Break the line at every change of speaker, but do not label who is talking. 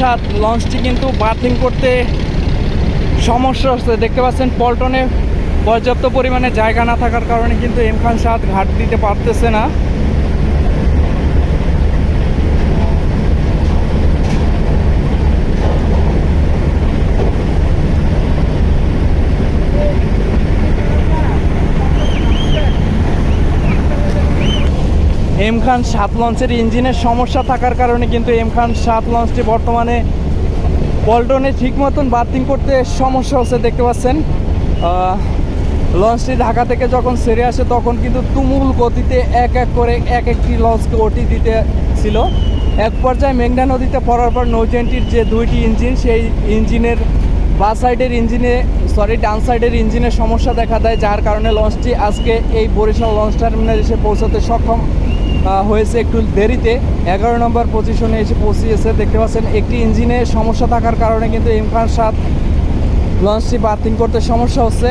সাত, লঞ্চটি কিন্তু বার্থিং করতে সমস্যা হচ্ছে। দেখতে পাচ্ছেন, পল্টনে পর্যাপ্ত পরিমাণে জায়গা না থাকার কারণে কিন্তু এম খান সাত ঘাট দিতে পারতেছে না। এম খান সাত লঞ্চের ইঞ্জিনের সমস্যা থাকার কারণে কিন্তু এম খান সাত লঞ্চটি বর্তমানে পল্টনে ঠিক মতন বাতিং করতে সমস্যা হচ্ছে, দেখতে পাচ্ছেন। লঞ্চটি ঢাকা থেকে যখন সেরে আসে, তখন কিন্তু তুমুল গতিতে এক এক করে এক একটি লঞ্চকে ওটি দিতে ছিল। এক পর্যায়ে মেঘনা নদীতে পড়ার পর নৌজেনটির যে দুইটি ইঞ্জিন, সেই ইঞ্জিনের বা সাইডের ইঞ্জিনে সরি ডান সাইডের ইঞ্জিনের সমস্যা দেখা দেয়, যার কারণে লঞ্চটি আজকে এই বরিশাল লঞ্চ টার্মিনালে এসে পৌঁছাতে সক্ষম। হয়েছে একটু দেরিতে। এগারো নম্বর পজিশনে এসে পৌঁছিয়েছে দেখতে পাচ্ছেন, একটি ইঞ্জিনে সমস্যা থাকার কারণে কিন্তু ইমফান সাত লঞ্চটি বার্থিং করতে সমস্যা হচ্ছে।